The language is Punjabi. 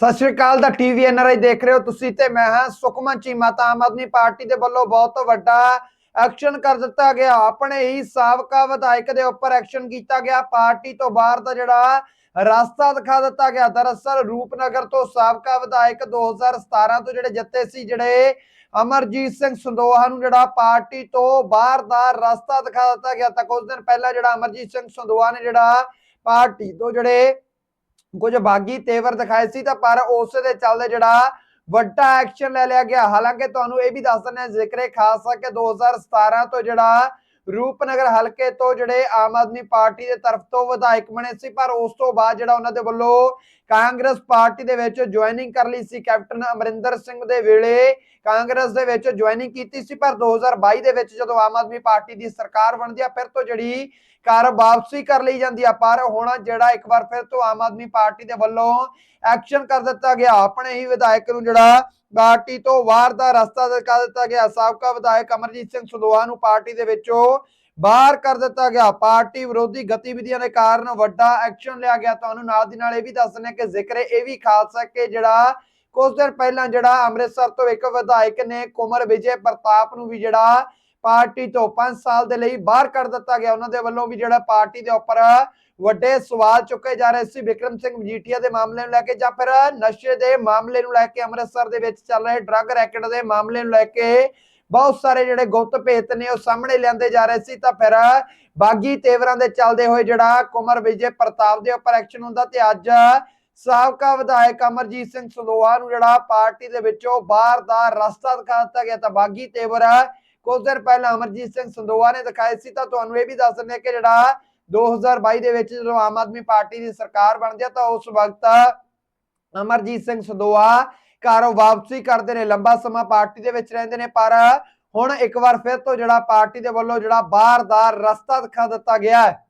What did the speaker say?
ਸਤਿ ਸ਼੍ਰੀ ਅਕਾਲ ਦਾ ਟੀਵੀ ਐਨਆਰਆਈ ਦੇਖ ਰਹੇ ਹੋ ਤੁਸੀਂ ਤੇ ਮੈਂ ਹਾਂ ਸੁਖਮਨ ਚੀਮਾ, ਤਾਂ ਆਮ ਆਦਮੀ ਪਾਰਟੀ ਦੇ ਵੱਲੋਂ ਬਹੁਤ ਵੱਡਾ ਐਕਸ਼ਨ ਕਰ ਦਿੱਤਾ ਗਿਆ। ਆਪਣੇ ਹੀ ਸਾਬਕਾ ਵਿਧਾਇਕ ਦੇ ਉੱਪਰ ਐਕਸ਼ਨ ਕੀਤਾ ਗਿਆ। ਪਾਰਟੀ ਤੋਂ ਬਾਹਰ ਦਾ ਜਿਹੜਾ ਰਸਤਾ ਦਿਖਾ ਦਿੱਤਾ ਗਿਆ। ਦਰਅਸਲ ਰੂਪਨਗਰ ਤੋਂ ਸਾਬਕਾ ਵਿਧਾਇਕ 2017 ਤੋਂ ਜਿਹੜੇ ਜਿੱਤੇ ਸੀ, ਜਿਹੜੇ ਅਮਰਜੀਤ ਸਿੰਘ ਸੰਦੋਹਾ ਨੂੰ ਜਿਹੜਾ ਪਾਰਟੀ ਤੋਂ ਬਾਹਰ ਦਾ ਰਸਤਾ ਦਿਖਾ ਦਿੱਤਾ ਗਿਆ। ਤਾਂ ਕੁਝ ਦਿਨ ਪਹਿਲਾਂ ਜਿਹੜਾ ਅਮਰਜੀਤ ਸਿੰਘ ਸੰਦੋਹਾ ਨੇ ਜਿਹੜਾ ਪਾਰਟੀ ਤੋਂ ਜਿਹੜੇ ਕੁਝ ਬਾਗੀ ਤੇਵਰ ਦਿਖਾਏ ਸੀ ਤਾਂ ਪਰ ਉਸ ਦੇ ਚੱਲਦੇ ਜਿਹੜਾ ਵੱਡਾ ਐਕਸ਼ਨ ਲੈ ਲਿਆ ਗਿਆ। ਹਾਲਾਂਕਿ ਤੁਹਾਨੂੰ ਇਹ ਵੀ ਦੱਸ ਦਿੰਦੇ ਹਾਂ, ਜ਼ਿਕਰੇ ਖਾਸ ਹੈ ਕਿ 2017 ਤੋਂ ਜਿਹੜਾ ਰੂਪਨਗਰ ਹਲਕੇ ਤੋਂ ਜਿਹੜੇ ਆਮ ਆਦਮੀ ਪਾਰਟੀ ਦੇ ਤਰਫ ਤੋਂ ਵਿਧਾਇਕ ਬਣੇ ਸੀ, ਪਰ ਉਸ ਤੋਂ ਬਾਅਦ ਜਿਹੜਾ ਉਹਨਾਂ ਦੇ ਵੱਲੋਂ ਕਾਂਗਰਸ ਪਾਰਟੀ ਦੇ ਵਿੱਚ ਜੁਆਇਨਿੰਗ ਕਰ ਲਈ ਸੀ, ਕੈਪਟਨ ਅਮਰਿੰਦਰ ਸਿੰਘ ਦੇ ਵੇਲੇ ਕਾਂਗਰਸ ਦੇ ਵਿੱਚ ਜੁਆਇਨਿੰਗ ਕੀਤੀ ਸੀ, ਪਰ 2022 ਦੇ ਵਿੱਚ ਜਦੋਂ ਆਮ ਆਦਮੀ ਪਾਰਟੀ ਦੀ ਸਰਕਾਰ ਬਣਦੀ ਆ, ਫਿਰ ਤੋਂ ਜਿਹੜੀ ਘਰ ਵਾਪਸੀ ਕਰ ਲਈ ਜਾਂਦੀ ਆ, ਪਰ ਹੁਣ ਜਿਹੜਾ ਇੱਕ ਵਾਰ ਫਿਰ ਤੋਂ ਆਮ ਆਦਮੀ ਪਾਰਟੀ ਦੇ ਵੱਲੋਂ ਐਕਸ਼ਨ ਕਰ ਦਿੱਤਾ ਗਿਆ, ਆਪਣੇ ਹੀ ਵਿਧਾਇਕ ਨੂੰ ਜਿਹੜਾ ਪਾਰਟੀ ਤੋਂ ਬਾਹਰ ਦਾ ਰਸਤਾ ਦਿਖਾ ਦਿੱਤਾ ਗਿਆ। ਸਾਬਕਾ ਵਿਧਾਇਕ ਅਮਰਜੀਤ ਸਿੰਘ ਸੁਦੋਹਾ ਨੂੰ ਪਾਰਟੀ ਦੇ ਵਿੱਚੋਂ ਬਾਹਰ ਕਰ ਦਿੱਤਾ ਗਿਆ। ਪਾਰਟੀ ਵਿਰੋਧੀ ਗਤੀਵਿਧੀਆਂ ਦੇ ਕਾਰਨ ਵੱਡਾ ਐਕਸ਼ਨ ਲਿਆ ਗਿਆ। ਤੁਹਾਨੂੰ ਨਾਲ ਦੀ ਨਾਲ ਇਹ ਵੀ ਦੱਸ ਦੱਸਣੇ ਕਿ ਜ਼ਿਕਰ ਇਹ ਵੀ ਖਾਸ ਹੈ ਕਿ ਜਿਹੜਾ ਕੁਝ ਦਿਨ ਪਹਿਲਾਂ ਜਿਹੜਾ ਅੰਮ੍ਰਿਤਸਰ ਤੋਂ ਇੱਕ ਵਿਧਾਇਕ ਨੇ ਕੁਮਰ ਵਿਜੇ ਪ੍ਰਤਾਪ ਨੂੰ ਵੀ ਜਿਹੜਾ ਪਾਰਟੀ ਤੋਂ 5 ਸਾਲ ਦੇ ਲਈ ਬਾਹਰ ਕਰ ਦਿੱਤਾ ਗਿਆ। ਉਹਨਾਂ ਦੇ ਵੱਲੋਂ ਵੀ ਜਿਹੜਾ ਪਾਰਟੀ ਦੇ ਉੱਪਰ ਵੱਡੇ ਸਵਾਲ ਚੁੱਕੇ ਜਾ ਰਹੇ ਸੀ, ਵਿਕਰਮ ਸਿੰਘ ਮਜੀਠੀਆ ਦੇ ਮਾਮਲੇ ਨੂੰ ਲੈ ਕੇ ਜਾਂ ਫਿਰ ਨਸ਼ੇ ਦੇ ਮਾਮਲੇ ਨੂੰ ਲੈ ਕੇ ਅੰਮ੍ਰਿਤਸਰ ਦੇ ਵਿੱਚ ਚੱਲ ਰਹੇ ਡਰੱਗ ਰੈਕਟ ਦੇ ਮਾਮਲੇ ਨੂੰ ਲੈ ਕੇ ਬਹੁਤ ਸਾਰੇ ਜਿਹੜੇ ਗੁਪਤ ਭੇਤ ਨੇ ਉਹ ਸਾਹਮਣੇ ਲਿਆਂਦੇ ਜਾ ਰਹੇ ਸੀ। ਤਾਂ ਫਿਰ ਬਾਗੀ ਤੇਵਰਾਂ ਦੇ ਚੱਲਦੇ ਹੋਏ ਜਿਹੜਾ ਕੁਮਰ ਵਿਜੇ ਪ੍ਰਤਾਪ ਦੇ ਉੱਪਰ ਐਕਸ਼ਨ ਹੁੰਦਾ ਤੇ ਅੱਜ ਸਾਬਕਾ ਵਿਧਾਇਕ ਅਮਰਜੀਤ ਸਿੰਘ ਸੰਦੋਹਾ ਨੂੰ ਜਿਹੜਾ ਪਾਰਟੀ ਦੇ ਵਿੱਚੋਂ ਬਾਹਰ ਦਾ ਰਸਤਾ ਦਿਖਾ ਦਿੱਤਾ ਗਿਆ। ਤਾਂ ਬਾਗੀ ਤੇਵਰ ਕੁਝ ਦਿਨ ਪਹਿਲਾਂ ਅਮਰਜੀਤ ਸਿੰਘ ਸੰਦੋਆ ਨੇ ਦਿਖਾਏ ਸੀ, ਤਾਂ ਤੁਹਾਨੂੰ ਇਹ ਵੀ ਦੱਸ ਦਿੰਦੇ ਕਿ ਜਿਹੜਾ 2022 ਦੇ ਵਿੱਚ ਜਦੋਂ ਆਮ ਆਦਮੀ ਪਾਰਟੀ ਦੀ ਸਰਕਾਰ ਬਣਦੀ ਆ ਤਾਂ ਉਸ ਵਕਤ ਅਮਰਜੀਤ ਸਿੰਘ ਸੰਦੋਆ ਘਰੋਂ ਵਾਪਸੀ ਕਰਦੇ ਨੇ, ਲੰਬਾ ਸਮਾਂ ਪਾਰਟੀ ਦੇ ਵਿੱਚ ਰਹਿੰਦੇ ਨੇ, ਪਰ ਹੁਣ ਇੱਕ ਵਾਰ ਫਿਰ ਤੋਂ ਜਿਹੜਾ ਪਾਰਟੀ ਦੇ ਵੱਲੋਂ ਜਿਹੜਾ ਬਾਹਰ ਦਾ ਰਸਤਾ ਦਿਖਾ ਦਿੱਤਾ ਗਿਆ ਹੈ।